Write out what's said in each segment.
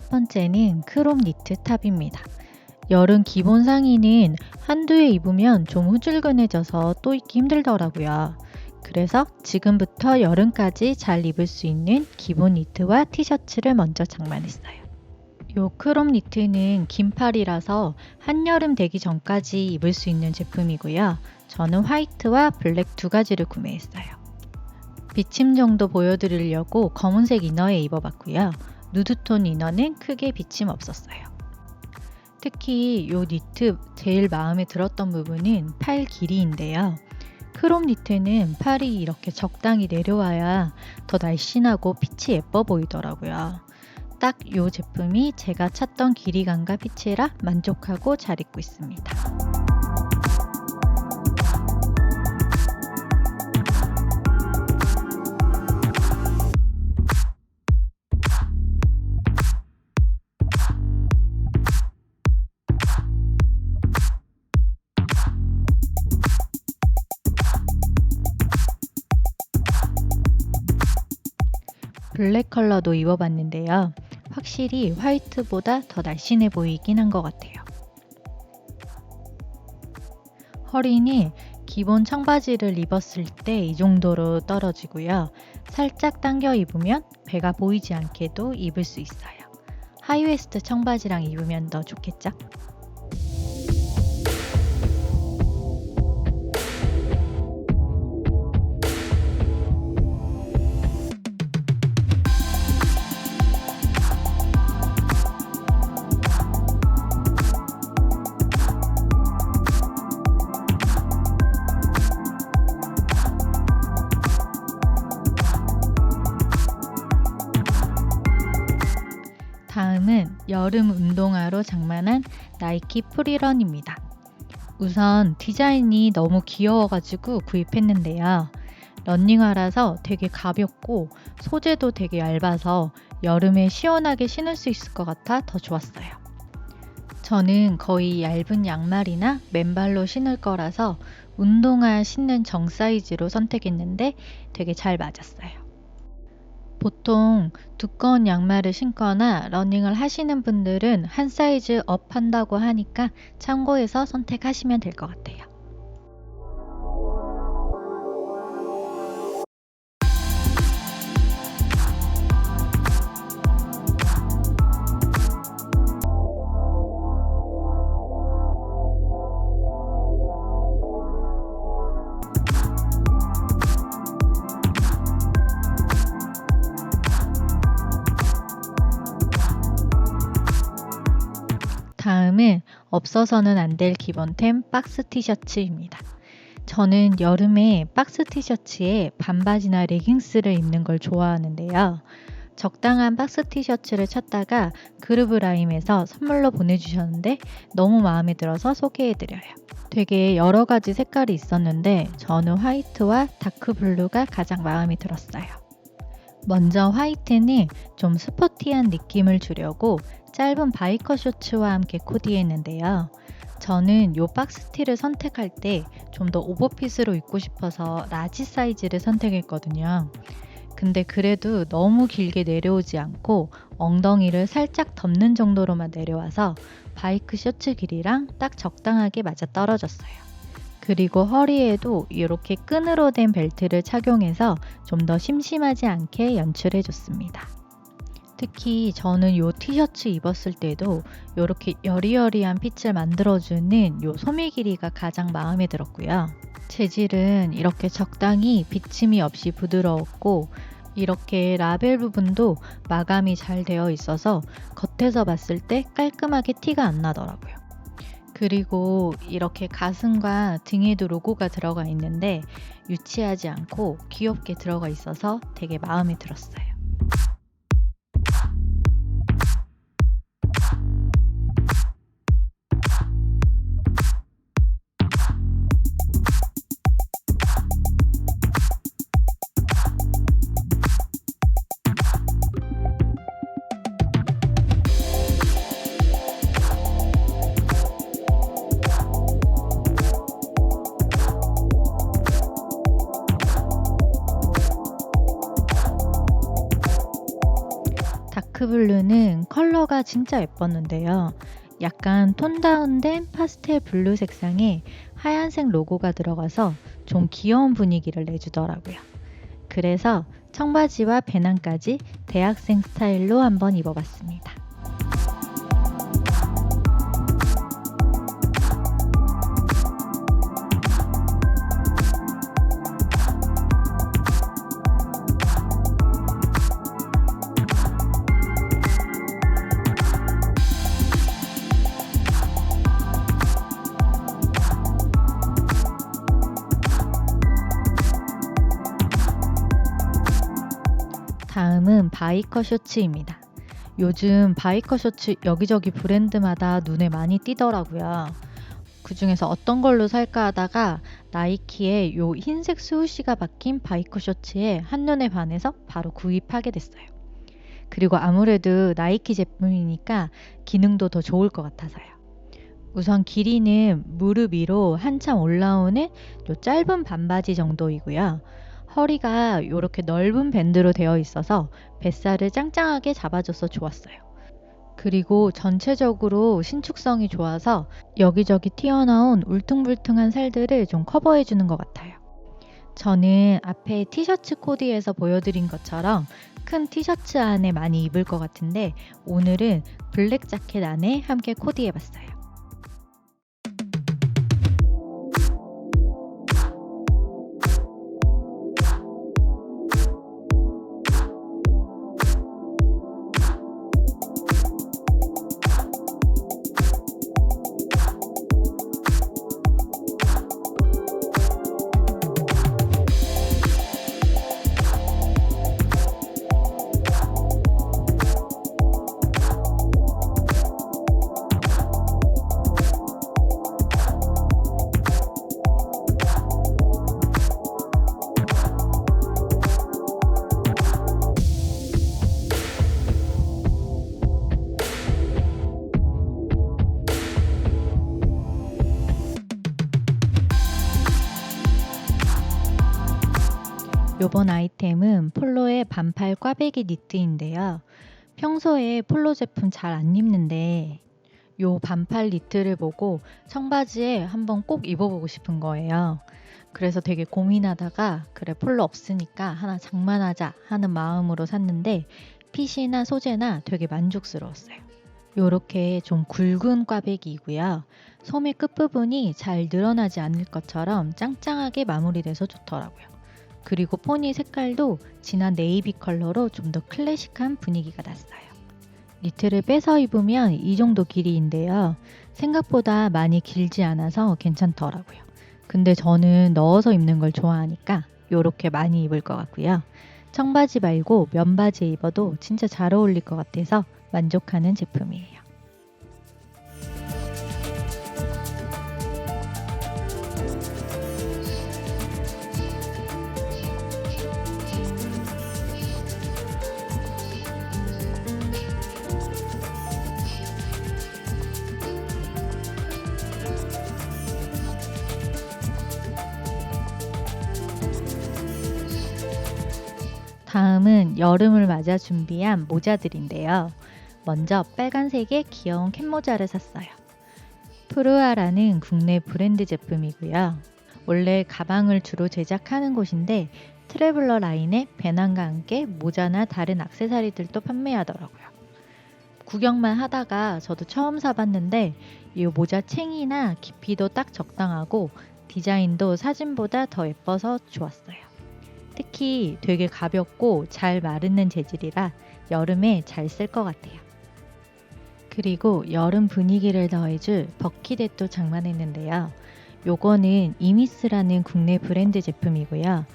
번째는 크롭 니트 탑입니다. 여름 기본 상의는 한두 해 입으면 좀 후줄근해져서 또 입기 힘들더라고요. 그래서 지금부터 여름까지 잘 입을 수 있는 기본 니트와 티셔츠를 먼저 장만했어요. 요 크롭 니트는 긴팔이라서 한여름 되기 전까지 입을 수 있는 제품이고요. 저는 화이트와 블랙 두 가지를 구매했어요. 비침 정도 보여드리려고 검은색 이너에 입어봤고요. 누드톤 이너는 크게 비침 없었어요. 특히 요 니트 제일 마음에 들었던 부분은 팔 길이인데요. 크롭 니트는 팔이 이렇게 적당히 내려와야 더 날씬하고 핏이 예뻐 보이더라고요. 딱 요 제품이 제가 찾던 길이감과 핏이라 만족하고 잘 입고 있습니다. 블랙 컬러도 입어봤는데요. 확실히 화이트보다 더 날씬해 보이긴 한 것 같아요. 허리는 기본 청바지를 입었을 때 이 정도로 떨어지고요. 살짝 당겨 입으면 배가 보이지 않게도 입을 수 있어요. 하이웨스트 청바지랑 입으면 더 좋겠죠? 여름 운동화로 장만한 나이키 프리런입니다. 우선 디자인이 너무 귀여워가지고 구입했는데요. 런닝화라서 되게 가볍고 소재도 되게 얇아서 여름에 시원하게 신을 수 있을 것 같아 더 좋았어요. 저는 거의 얇은 양말이나 맨발로 신을 거라서 운동화 신는 정 사이즈로 선택했는데 되게 잘 맞았어요. 보통 두꺼운 양말을 신거나 러닝을 하시는 분들은 한 사이즈 업 한다고 하니까 참고해서 선택하시면 될 것 같아요. 없어서는 안 될 기본템 박스 티셔츠입니다. 저는 여름에 박스 티셔츠에 반바지나 레깅스를 입는 걸 좋아하는데요. 적당한 박스 티셔츠를 찾다가 그루브 라임에서 선물로 보내주셨는데 너무 마음에 들어서 소개해드려요. 되게 여러 가지 색깔이 있었는데 저는 화이트와 다크블루가 가장 마음에 들었어요. 먼저 화이트는 좀 스포티한 느낌을 주려고 짧은 바이커 셔츠와 함께 코디했는데요. 저는 요 박스티를 선택할 때 좀 더 오버핏으로 입고 싶어서 라지 사이즈를 선택했거든요. 근데 그래도 너무 길게 내려오지 않고 엉덩이를 살짝 덮는 정도로만 내려와서 바이크 셔츠 길이랑 딱 적당하게 맞아 떨어졌어요. 그리고 허리에도 이렇게 끈으로 된 벨트를 착용해서 좀 더 심심하지 않게 연출해 줬습니다. 특히 저는 요 티셔츠 입었을 때도 이렇게 여리여리한 핏을 만들어주는 요 소매 길이가 가장 마음에 들었고요. 재질은 이렇게 적당히 비침이 없이 부드러웠고 이렇게 라벨 부분도 마감이 잘 되어 있어서 겉에서 봤을 때 깔끔하게 티가 안 나더라고요. 그리고 이렇게 가슴과 등에도 로고가 들어가 있는데 유치하지 않고 귀엽게 들어가 있어서 되게 마음에 들었어요. 블루는 컬러가 진짜 예뻤는데요. 약간 톤 다운된 파스텔 블루 색상에 하얀색 로고가 들어가서 좀 귀여운 분위기를 내주더라고요. 그래서 청바지와 배낭까지 대학생 스타일로 한번 입어봤습니다. 바이커 셔츠입니다. 요즘 바이커 셔츠 여기저기 브랜드마다 눈에 많이 띄더라고요. 그 중에서 어떤 걸로 살까 하다가 나이키의 요 흰색 스우시가 박힌 바이커 셔츠에 한눈에 반해서 바로 구입하게 됐어요. 그리고 아무래도 나이키 제품이니까 기능도 더 좋을 것 같아서요. 우선 길이는 무릎 위로 한참 올라오는 요 짧은 반바지 정도이고요. 허리가 이렇게 넓은 밴드로 되어 있어서 뱃살을 짱짱하게 잡아줘서 좋았어요. 그리고 전체적으로 신축성이 좋아서 여기저기 튀어나온 울퉁불퉁한 살들을 좀 커버해주는 것 같아요. 저는 앞에 티셔츠 코디에서 보여드린 것처럼 큰 티셔츠 안에 많이 입을 것 같은데 오늘은 블랙 자켓 안에 함께 코디해봤어요. 요번 아이템은 폴로의 반팔 꽈배기 니트인데요. 평소에 폴로 제품 잘 안 입는데 요 반팔 니트를 보고 청바지에 한번 꼭 입어보고 싶은 거예요. 그래서 되게 고민하다가 그래 폴로 없으니까 하나 장만하자 하는 마음으로 샀는데 핏이나 소재나 되게 만족스러웠어요. 요렇게 좀 굵은 꽈배기이고요. 소매 끝부분이 잘 늘어나지 않을 것처럼 짱짱하게 마무리돼서 좋더라고요. 그리고 포니 색깔도 진한 네이비 컬러로 좀 더 클래식한 분위기가 났어요. 니트를 빼서 입으면 이 정도 길이인데요. 생각보다 많이 길지 않아서 괜찮더라고요. 근데 저는 넣어서 입는 걸 좋아하니까 이렇게 많이 입을 것 같고요. 청바지 말고 면바지에 입어도 진짜 잘 어울릴 것 같아서 만족하는 제품이에요. 다음은 여름을 맞아 준비한 모자들인데요. 먼저 빨간색의 귀여운 캡모자를 샀어요. 프루아라는 국내 브랜드 제품이고요. 원래 가방을 주로 제작하는 곳인데 트래블러 라인에 배낭과 함께 모자나 다른 악세사리들도 판매하더라고요. 구경만 하다가 저도 처음 사봤는데 이 모자 챙이나 깊이도 딱 적당하고 디자인도 사진보다 더 예뻐서 좋았어요. 특히 되게 가볍고 잘 마르는 재질이라 여름에 잘 쓸 것 같아요. 그리고 여름 분위기를 더해줄 버킷에도 장만했는데요. 요거는 이미스라는 국내 브랜드 제품이고요.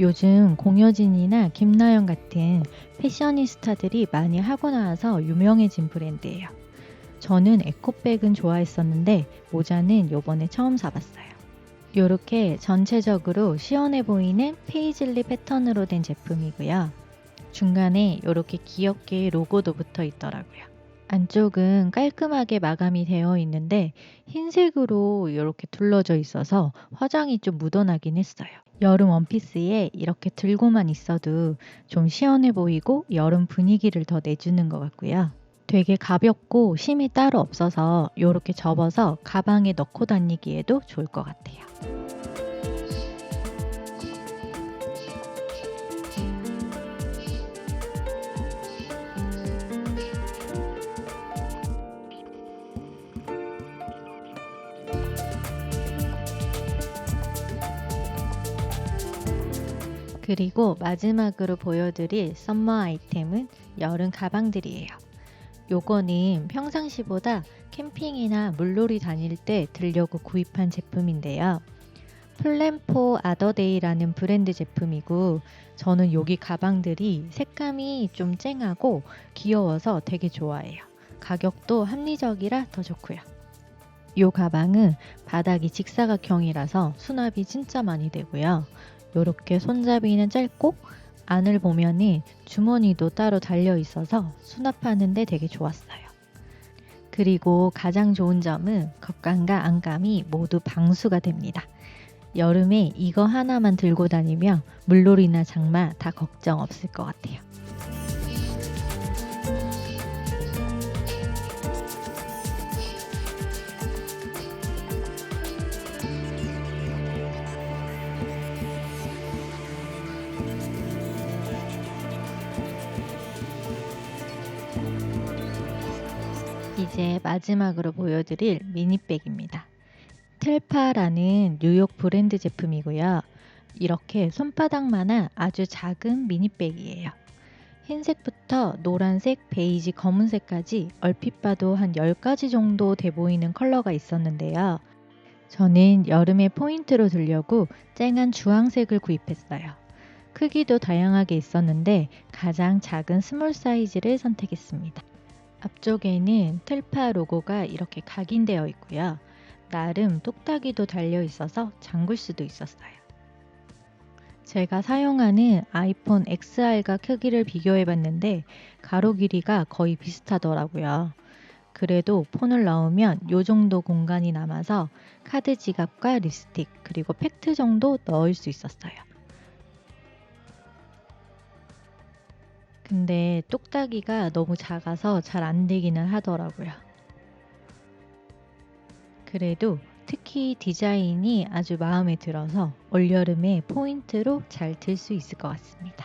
요즘 공효진이나 김나영 같은 패셔니스타들이 많이 하고 나와서 유명해진 브랜드예요. 저는 에코백은 좋아했었는데 모자는 요번에 처음 사봤어요. 이렇게 전체적으로 시원해 보이는 페이즐리 패턴으로 된 제품이고요. 중간에 이렇게 귀엽게 로고도 붙어 있더라고요. 안쪽은 깔끔하게 마감이 되어 있는데 흰색으로 이렇게 둘러져 있어서 화장이 좀 묻어나긴 했어요. 여름 원피스에 이렇게 들고만 있어도 좀 시원해 보이고 여름 분위기를 더 내주는 것 같고요. 되게 가볍고 심이 따로 없어서 이렇게 접어서 가방에 넣고 다니기에도 좋을 것 같아요. 그리고 마지막으로 보여드릴 썸머 아이템은 여름 가방들이에요. 요거는 평상시보다 캠핑이나 물놀이 다닐 때 들려고 구입한 제품인데요. 플랜포 아더데이라는 브랜드 제품이고 저는 여기 가방들이 색감이 좀 쨍하고 귀여워서 되게 좋아해요. 가격도 합리적이라 더 좋고요. 요 가방은 바닥이 직사각형이라서 수납이 진짜 많이 되고요. 요렇게 손잡이는 짧고 안을 보면은 주머니도 따로 달려 있어서 수납하는데 되게 좋았어요. 그리고 가장 좋은 점은 겉감과 안감이 모두 방수가 됩니다. 여름에 이거 하나만 들고 다니며 물놀이나 장마 다 걱정 없을 것 같아요. 이제 마지막으로 보여드릴 미니백입니다. 텔파라는 뉴욕 브랜드 제품이고요. 이렇게 손바닥만한 아주 작은 미니백이에요. 흰색부터 노란색, 베이지, 검은색까지 얼핏 봐도 한 10가지 정도 돼 보이는 컬러가 있었는데요. 저는 여름에 포인트로 들려고 쨍한 주황색을 구입했어요. 크기도 다양하게 있었는데 가장 작은 스몰 사이즈를 선택했습니다. 앞쪽에는 틀파 로고가 이렇게 각인되어 있고요. 나름 똑딱이도 달려 있어서 잠글 수도 있었어요. 제가 사용하는 아이폰 XR과 크기를 비교해 봤는데 가로 길이가 거의 비슷하더라고요. 그래도 폰을 넣으면 이 정도 공간이 남아서 카드 지갑과 립스틱 그리고 팩트 정도 넣을 수 있었어요. 근데 똑딱이가 너무 작아서 잘 안 되기는 하더라고요. 그래도 특히 디자인이 아주 마음에 들어서 올여름에 포인트로 잘 들 수 있을 것 같습니다.